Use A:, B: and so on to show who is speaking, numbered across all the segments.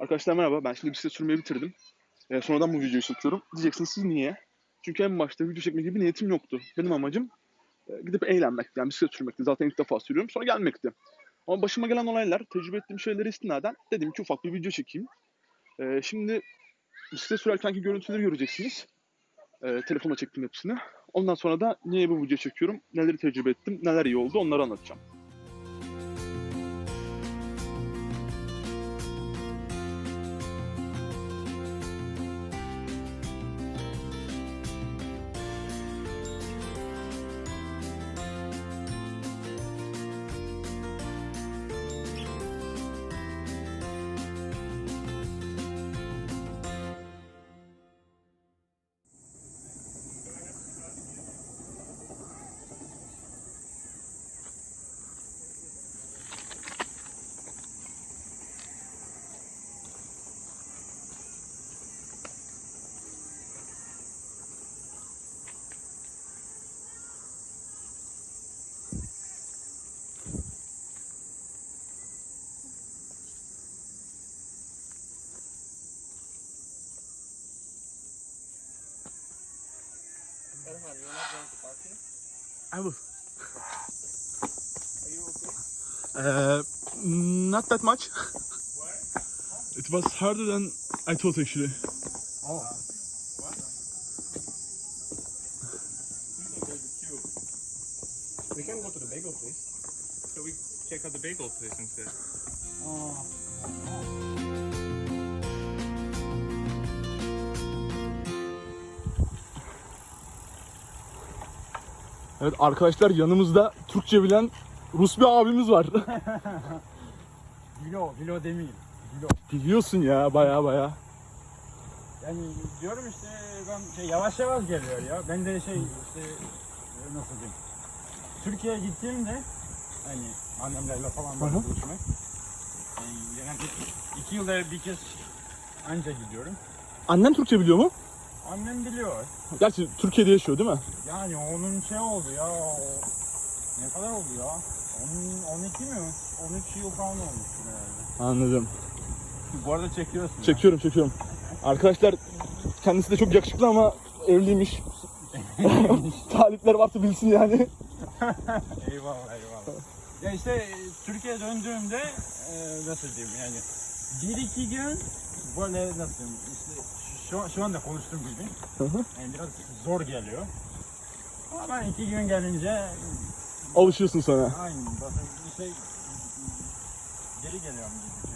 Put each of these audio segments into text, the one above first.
A: Arkadaşlar merhaba. Ben şimdi bisiklet sürmeyi bitirdim. Ee, sonradan bu videoyu çekiyorum. Diyeceksiniz siz niye? Çünkü en başta video çekmek gibi niyetim yoktu. Benim amacım e, gidip eğlenmekti. Yani bisiklet sürmekti. Zaten ilk defa sürüyorum. Sonra gelmekti. Ama başıma gelen olaylar, tecrübe ettiğim şeyleri istinaden dedim ki ufak bir video çekeyim. Ee, şimdi bisiklet sürerkenki görüntüleri göreceksiniz. Ee, telefonla çektim hepsini. Ondan sonra da niye bu video çekiyorum, neleri tecrübe ettim, neler iyi oldu onları anlatacağım.
B: Erhan, you're not going to party?
C: I will.
B: Are you okay?
C: Uh, not that much. Why? It was harder than I thought actually.
B: Oh. What? We can go to.
D: We can go to the bagel place.
B: So we check out the bagel place instead.
D: Oh.
C: Evet arkadaşlar yanımızda Türkçe bilen Rus bir abimiz var.
D: Vilo, vilo demeyin. Vilo.
C: Biliyorsun ya baya baya.
D: Yani diyorum işte ben şey yavaş yavaş geliyor ya. Ben de şey işte nasıl diyeyim. Türkiye'ye gittiğimde hani annemlerle falan böyle buluşmak. Yani genelde iki yılda bir kez anca gidiyorum.
C: Annen Türkçe biliyor mu?
D: Annem biliyor.
C: Gerçi Türkiye'de yaşıyor değil mi?
D: Yani onun şey oldu ya. O, ne kadar oldu ya? 10, 12 mi? 13 yıl falan olmuştur herhalde.
C: Anladım.
D: Bu arada çekiyorsun. ya.
C: Çekiyorum çekiyorum. Arkadaşlar kendisi de çok yakışıklı ama evliymiş. Talipler varsa bilsin yani.
D: Eyvallah eyvallah. Ya işte e, Türkiye'ye döndüğümde e, nasıl diyeyim yani bir iki gün böyle nasıl diyeyim işte şu, şu anda konuştuğum gibi
C: Hı hı.
D: yani biraz zor geliyor. Ama ben iki gün gelince
C: Alışıyorsun sonra.
D: aynı bakın işte geri geliyorum gibi.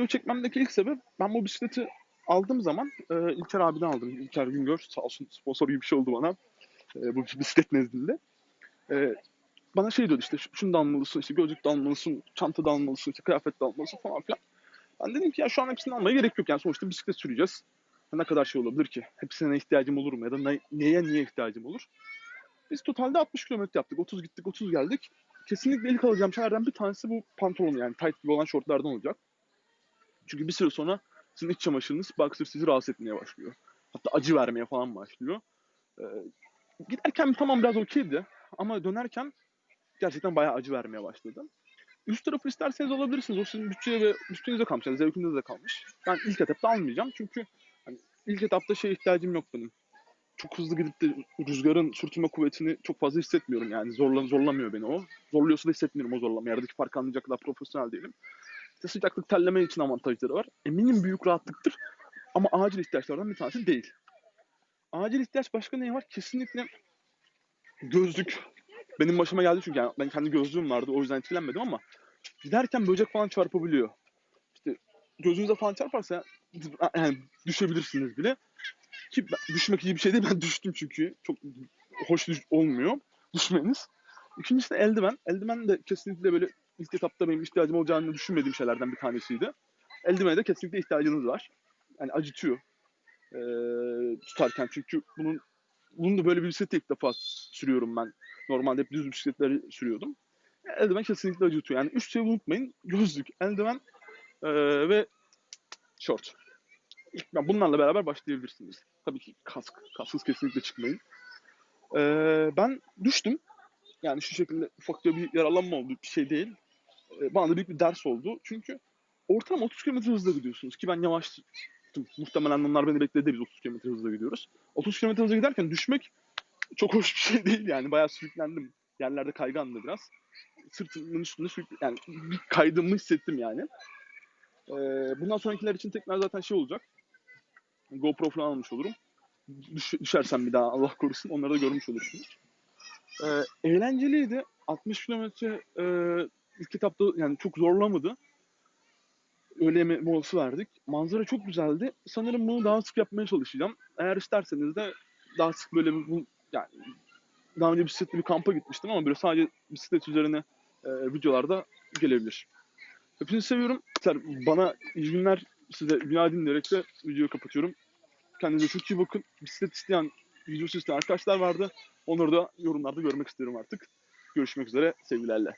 A: Video çekmemdeki ilk sebep ben bu bisikleti aldığım zaman e, İlker abiden aldım. İlker Güngör sağ olsun sponsor gibi bir şey oldu bana. E, bu bisiklet nezdinde. E, bana şey diyordu işte "Şu- şunu da almalısın, işte gözlük de almalısın, çanta da almalısın, işte kıyafet de almalısın falan filan. Ben dedim ki ya şu an hepsini almaya gerek yok. Yani sonuçta bisiklet süreceğiz. Ne kadar şey olabilir ki? Hepsine ihtiyacım olur mu? Ya da ne- neye niye ihtiyacım olur? Biz totalde 60 kilometre yaptık. 30 gittik, 30 geldik. Kesinlikle ilk alacağım şeylerden bir tanesi bu pantolon yani tight gibi olan şortlardan olacak. Çünkü bir süre sonra sizin iç çamaşırınız boxer sizi rahatsız etmeye başlıyor. Hatta acı vermeye falan başlıyor. Ee, giderken tamam biraz okeydi ama dönerken gerçekten bayağı acı vermeye başladı. Üst tarafı isterseniz alabilirsiniz. O sizin bütçeye ve üstünüze kalmış. Yani zevkinize de kalmış. Ben ilk etapta almayacağım çünkü hani ilk etapta şey ihtiyacım yok benim. Çok hızlı gidip de rüzgarın sürtünme kuvvetini çok fazla hissetmiyorum yani. Zorla, zorlamıyor beni o. Zorluyorsa da hissetmiyorum o zorlama. Aradaki farkı anlayacak kadar profesyonel değilim. İşte sıcaklık terleme için avantajları var. Eminim büyük rahatlıktır. Ama acil ihtiyaçlardan bir tanesi değil. Acil ihtiyaç başka ne var? Kesinlikle gözlük. Benim başıma geldi çünkü yani ben kendi gözlüğüm vardı o yüzden etkilenmedim ama giderken böcek falan çarpabiliyor. İşte gözünüze falan çarparsa yani düşebilirsiniz bile. Ki ben- düşmek iyi bir şey değil. Ben düştüm çünkü. Çok hoş olmuyor düşmeniz. İkincisi de eldiven. Eldiven de kesinlikle böyle ilk etapta benim ihtiyacım olacağını düşünmediğim şeylerden bir tanesiydi. Eldivene de kesinlikle ihtiyacınız var. Yani acıtıyor. Ee, tutarken çünkü bunun bunun da böyle bir bisikleti ilk defa sürüyorum ben. Normalde hep düz bisikletleri sürüyordum. Eldiven kesinlikle acıtıyor. Yani üç şey unutmayın. Gözlük, eldiven ee, ve short. Yani bunlarla beraber başlayabilirsiniz. Tabii ki kask. Kasksız kesinlikle çıkmayın. Ee, ben düştüm. Yani şu şekilde ufakça bir yaralanma oldu. Bir şey değil. Ee, bana da büyük bir ders oldu. Çünkü ortalama 30 km hızla gidiyorsunuz. Ki ben yavaştım. Muhtemelen onlar beni bekledi biz 30 km hızla gidiyoruz. 30 km hızla giderken düşmek çok hoş bir şey değil yani. Bayağı sürüklendim. Yerlerde kaygandı biraz. Sırtımın üstünde sürük... yani bir kaydığımı hissettim yani. Ee, bundan sonrakiler için tekrar zaten şey olacak. GoPro falan almış olurum. Düş, düşersem bir daha Allah korusun onları da görmüş olursunuz. Ee, eğlenceliydi. 60 kilometre e, ilk etapta yani çok zorlamadı. Öğle molası verdik. Manzara çok güzeldi. Sanırım bunu daha sık yapmaya çalışacağım. Eğer isterseniz de daha sık böyle bu yani daha önce bisikletli bir kampa gitmiştim ama böyle sadece bisiklet üzerine e, videolarda gelebilir. Hepinizi seviyorum. Bana iyi günler size günaydın diyerek de videoyu kapatıyorum. Kendinize çok iyi bakın. Bisiklet isteyen, videosu isteyen arkadaşlar vardı. Onları da yorumlarda görmek istiyorum artık. Görüşmek üzere sevgilerle.